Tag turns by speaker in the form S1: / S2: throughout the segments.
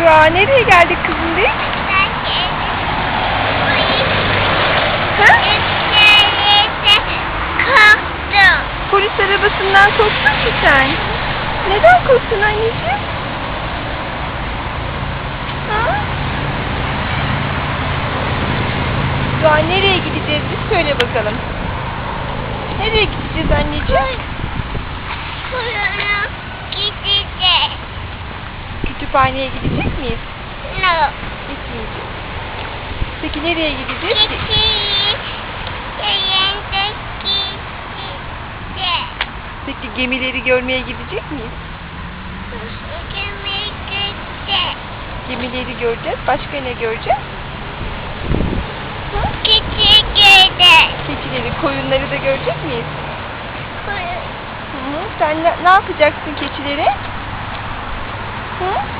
S1: Dua nereye geldik kızım biz? Polis arabasından korktun mu sen? Neden korktun anneciğim? Ha? Dua nereye gideceğiz biz söyle bakalım. Nereye gideceğiz anneciğim? Kütüphaneye gidecek miyiz? Gitmeyeceğiz. Peki nereye gideceğiz? Peki gemileri görmeye gidecek miyiz? Gemileri göreceğiz. Başka ne göreceğiz? Keçileri, koyunları da görecek miyiz? Hı hı. Sen ne, ne yapacaksın keçilere? Hı?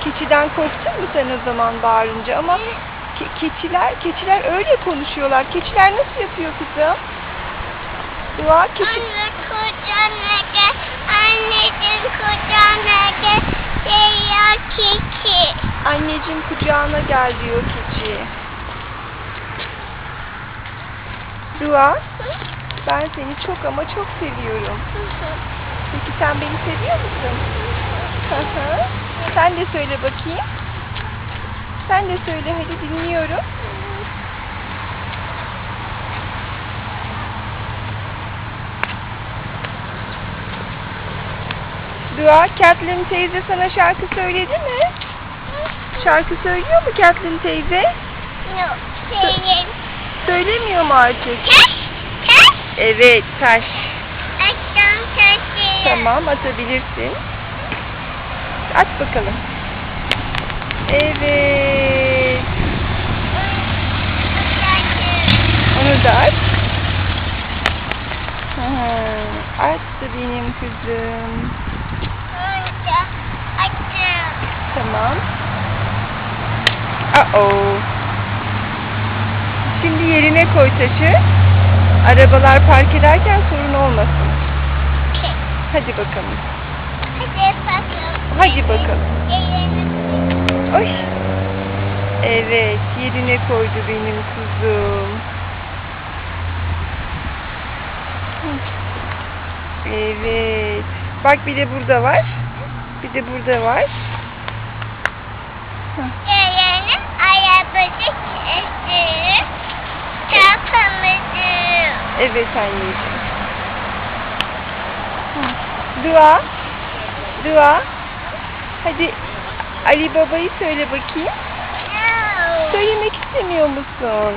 S1: Keçiden korktun mu sen o zaman bağırınca? Ama ke- keçiler, keçiler öyle konuşuyorlar. Keçiler nasıl yapıyor kızım? Dua, keçi...
S2: Anne kucağına gel, anneciğim kucağına gel, ya kiki.
S1: Anneciğim kucağına gel diyor keçi. Dua, ben seni çok ama çok seviyorum. Peki sen beni seviyor musun? Hı hı. Sen de söyle bakayım. Sen de söyle hadi dinliyorum. Dua, Kathleen teyze sana şarkı söyledi mi? Şarkı söylüyor mu Kathleen teyze?
S2: Yok, senin.
S1: Söylemiyor mu artık?
S2: Taş, taş,
S1: Evet, taş.
S2: açtan taşı.
S1: Tamam, atabilirsin. At bakalım. Evet. Onu da at. Hı hı. Attı benim kızım. Tamam. Uh-oh. Şimdi yerine koy taşı. Arabalar park ederken sorun olmasın. Hadi bakalım. Hadi bakalım. Oy. Evet, yerine koydu benim kuzum. Evet. Bak bir de burada var. Bir de burada var.
S2: Yeğenim arabası kestirip çarpamadım.
S1: Evet anneciğim. Dua. Dua. Hadi Ali Baba'yı söyle bakayım. Söylemek istemiyor musun?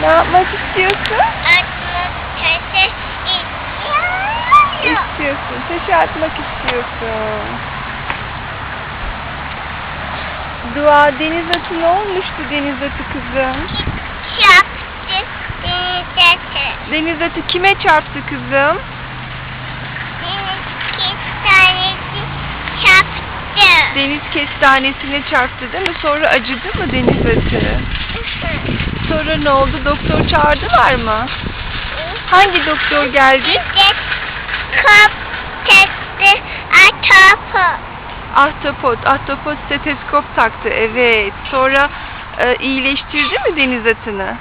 S1: Ne yapmak istiyorsun?
S2: Atmak taşı istiyorum.
S1: İstiyorsun. Taşı atmak istiyorsun. Dua deniz atı ne olmuştu deniz atı kızım?
S2: Çarptı.
S1: Deniz atı kime çarptı kızım?
S2: Deniz kestanesi çarptı.
S1: Deniz kestanesine çarptı değil mi? Sonra acıdı mı deniz atı? Sonra ne oldu? Doktor çağırdılar mı? Hangi doktor geldi?
S2: Bir de kap testi atapı.
S1: Ahtapot. Ahtapot steteskop taktı. Evet. Sonra e, iyileştirdi mi deniz atını?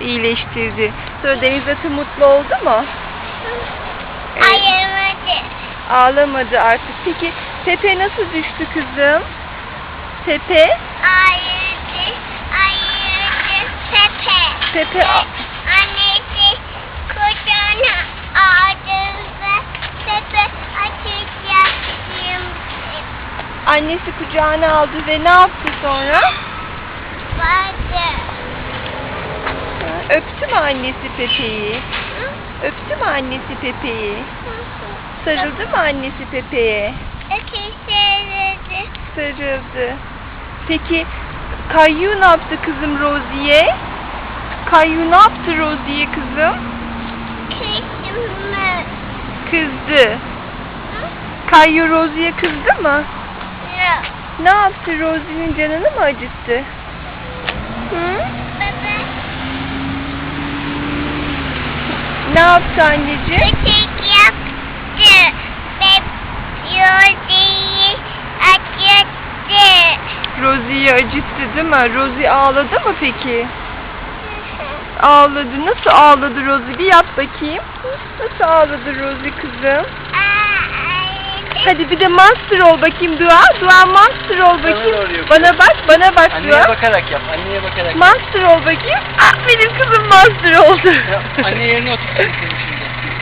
S1: İyileştirdi. Sonra deniz atı mutlu oldu mu? Evet.
S2: Ayırmadı.
S1: Ağlamadı artık. Peki Tepe nasıl düştü kızım? Tepe?
S2: Ayırdı. Ayırdı. Pepe.
S1: Tepe
S2: annesi kucağına
S1: aldı ve ne yaptı sonra?
S2: Vardı.
S1: Öptü mü annesi Pepe'yi? Öptü mü annesi Pepe'yi? Sarıldı mı annesi Pepe'ye?
S2: Ötesi
S1: Sarıldı. Peki Kayyu ne yaptı kızım Rozi'ye? Kayyu ne yaptı Rozi'ye kızım?
S2: kızımı.
S1: Kızdı. Kayyu Rozi'ye kızdı mı? Ne yaptı Rozi'nin canını mı acıttı? Hı?
S2: Baba.
S1: Ne yaptı anneciğim?
S2: Ötek yaptı. Ve yoldeyi acıttı.
S1: Rozi'yi acıttı değil mi? Rozi ağladı mı peki? Ağladı. Nasıl ağladı Rozi? Bir yap bakayım. Nasıl ağladı Rozi kızım? Hadi bir de monster ol bakayım Dua. Dua monster ol bakayım. Bana bak, bana bak
S3: Anneye
S1: Dua.
S3: bakarak yap. Anneye bakarak yap.
S1: Monster ol bakayım. Ah benim kızım monster oldu.
S3: Ya, anne yerine seni şimdi.